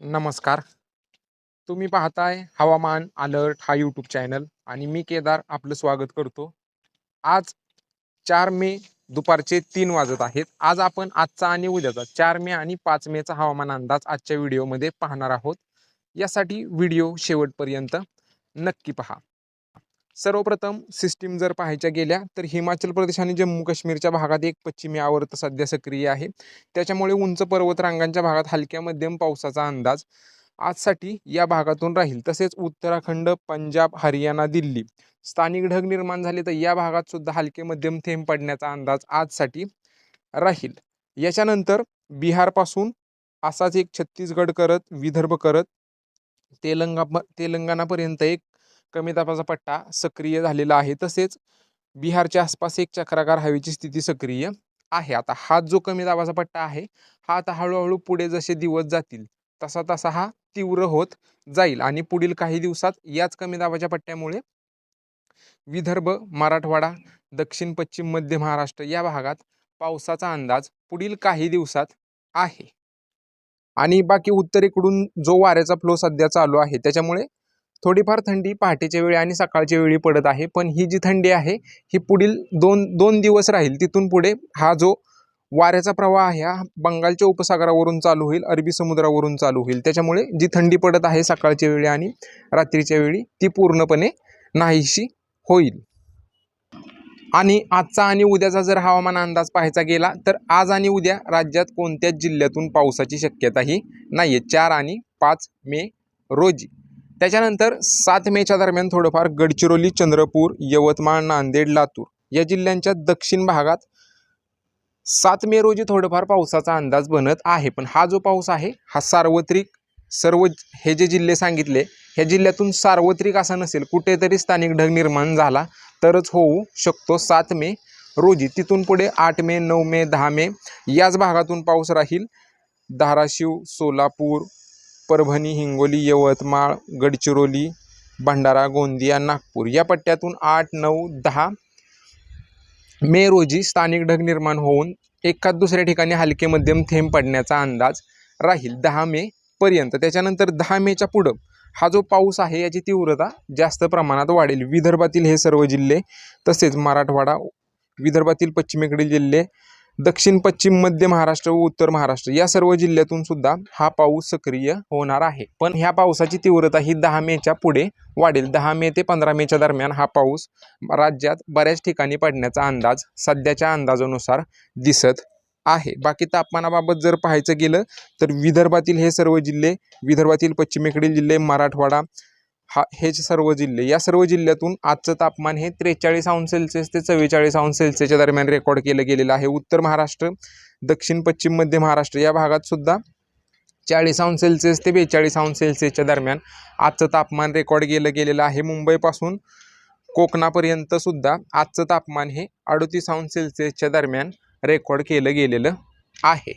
नमस्कार. तुम्ही पाहताय हवामान अलर्ट हा यूट्यूब चॅनल आणि मी केदार आपलं स्वागत करतो. आज चार मे दुपारचे तीन वाजत आहेत. आज आपण आजचा आणि उद्याचा चार मे आणि पाच मेचा हवामान अंदाज आजच्या व्हिडिओमध्ये पाहणार आहोत. यासाठी व्हिडिओ शेवटपर्यंत नक्की पहा. सर्वप्रथम सिस्टीम जर पाहायच्या गेल्या तर हिमाचल प्रदेश आणि जम्मू काश्मीरच्या भागात एक पश्चिमी आवर्त सध्या सक्रिय आहे. त्याच्यामुळे उंच पर्वतरांगांच्या भागात हलक्या मध्यम पावसाचा अंदाज आजसाठी या भागातून राहील. तसेच उत्तराखंड पंजाब हरियाणा दिल्ली स्थानिक ढग निर्माण झाले तर या भागात सुद्धा हलके मध्यम थेंब पडण्याचा अंदाज आजसाठी राहील. याच्यानंतर बिहारपासून असाच एक छत्तीसगड करत विदर्भ करत तेलंगा तेलंगणापर्यंत एक कमी दाबाचा पट्टा सक्रिय झालेला आहे. तसेच बिहारच्या आसपास एक चक्राकार हवेची स्थिती सक्रिय आहे. आता हा जो कमी दाबाचा पट्टा आहे हा आता हळूहळू पुढे जसे दिवस जातील तसा तसा हा तीव्र होत जाईल. आणि पुढील काही दिवसात याच कमी दाबाच्या पट्ट्यामुळे विदर्भ मराठवाडा दक्षिण पश्चिम मध्य महाराष्ट्र या भागात पावसाचा अंदाज पुढील काही दिवसात आहे. आणि बाकी उत्तरेकडून जो वाऱ्याचा फ्लो सध्या चालू आहे त्याच्यामुळे थोडीफार थंडी पहाटेच्या वेळी आणि सकाळच्या वेळी पडत आहे पण ही जी थंडी आहे ही पुढील दोन दोन दिवस राहील. तिथून पुढे हा जो वाऱ्याचा प्रवाह आहे हा बंगालच्या उपसागरावरून चालू होईल अरबी समुद्रावरून चालू होईल. त्याच्यामुळे जी थंडी पडत आहे सकाळच्या वेळी आणि रात्रीच्या वेळी ती पूर्णपणे नाहीशी होईल. आणि आजचा आणि उद्याचा जर हवामान अंदाज पाहायचा गेला तर आज आणि उद्या राज्यात कोणत्याच जिल्ह्यातून पावसाची शक्यताही नाही आहे चार आणि पाच मे रोजी. त्याच्यानंतर सात मेच्या दरम्यान थोडंफार गडचिरोली चंद्रपूर यवतमाळ नांदेड लातूर या जिल्ह्यांच्या दक्षिण भागात सात मे रोजी थोडंफार पावसाचा अंदाज बनत आहे. पण हा जो पाऊस आहे हा सार्वत्रिक सर्व हे जे जिल्हे सांगितले ह्या जिल्ह्यातून सार्वत्रिक असा नसेल कुठेतरी स्थानिक ढग निर्माण झाला तरच होऊ शकतो सात मे रोजी. तिथून पुढे आठ मे नऊ मे दहा मे याच भागातून पाऊस राहील. धाराशिव सोलापूर परभणी हिंगोली यवतमाळ गडचिरोली भंडारा गोंदिया नागपूर या पट्ट्यातून आठ नऊ दहा मे रोजी स्थानिक ढग निर्माण होऊन एखाद दुसऱ्या ठिकाणी हलके मध्यम थेंब पडण्याचा अंदाज राहील. दहा मे पर्यंत. त्याच्यानंतर दहा मेच्या पुढं हा जो पाऊस आहे याची तीव्रता जास्त प्रमाणात वाढेल. विदर्भातील हे सर्व जिल्हे तसेच मराठवाडा विदर्भातील पश्चिमेकडील जिल्हे दक्षिण पश्चिम मध्य महाराष्ट्र व उत्तर महाराष्ट्र या सर्व जिल्ह्यातून सुद्धा हा पाऊस सक्रिय होणार आहे. पण ह्या पावसाची तीव्रता ही दहा मेच्या पुढे वाढेल. दहा मे ते पंधरा मेच्या दरम्यान हा पाऊस राज्यात बऱ्याच ठिकाणी पडण्याचा अंदाज सध्याच्या अंदाजानुसार दिसत आहे. बाकी तापमानाबाबत जर पाहायचं गेलं तर विदर्भातील हे सर्व जिल्हे विदर्भातील पश्चिमेकडील जिल्हे मराठवाडा हा हेच सर्व जिल्हे या सर्व जिल्ह्यातून आजचं तापमान हे त्रेचाळीस अंश सेल्सिअस ते चव्वेचाळीस अंश सेल्सिअसच्या दरम्यान रेकॉर्ड केलं गेलेलं आहे. उत्तर महाराष्ट्र दक्षिण पश्चिम मध्य महाराष्ट्र या भागात सुद्धा चाळीस अंश सेल्सिअस ते बेचाळीस अंश सेल्सिअसच्या दरम्यान आजचं तापमान रेकॉर्ड केलं गेलेलं आहे. मुंबईपासून कोकणापर्यंत सुद्धा आजचं तापमान हे अडतीस अंश सेल्सिअसच्या दरम्यान रेकॉर्ड केलं गेलेलं आहे.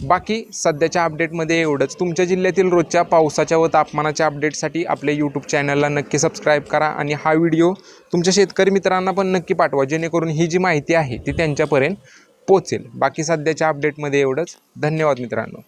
बाकी सध्याच्या अपडेटमध्ये एवढंच. तुमच्या जिल्ह्यातील रोजच्या पावसाच्या व तापमानाच्या अपडेटसाठी आपल्या यूट्यूब चॅनलला नक्की सबस्क्राईब करा आणि हा व्हिडिओ तुमच्या शेतकरी मित्रांना पण नक्की पाठवा जेणेकरून ही जी माहिती आहे ती त्यांच्यापर्यंत पोचेल बाकी सध्याच्या अपडेटमध्ये एवढंच. धन्यवाद मित्रांनो.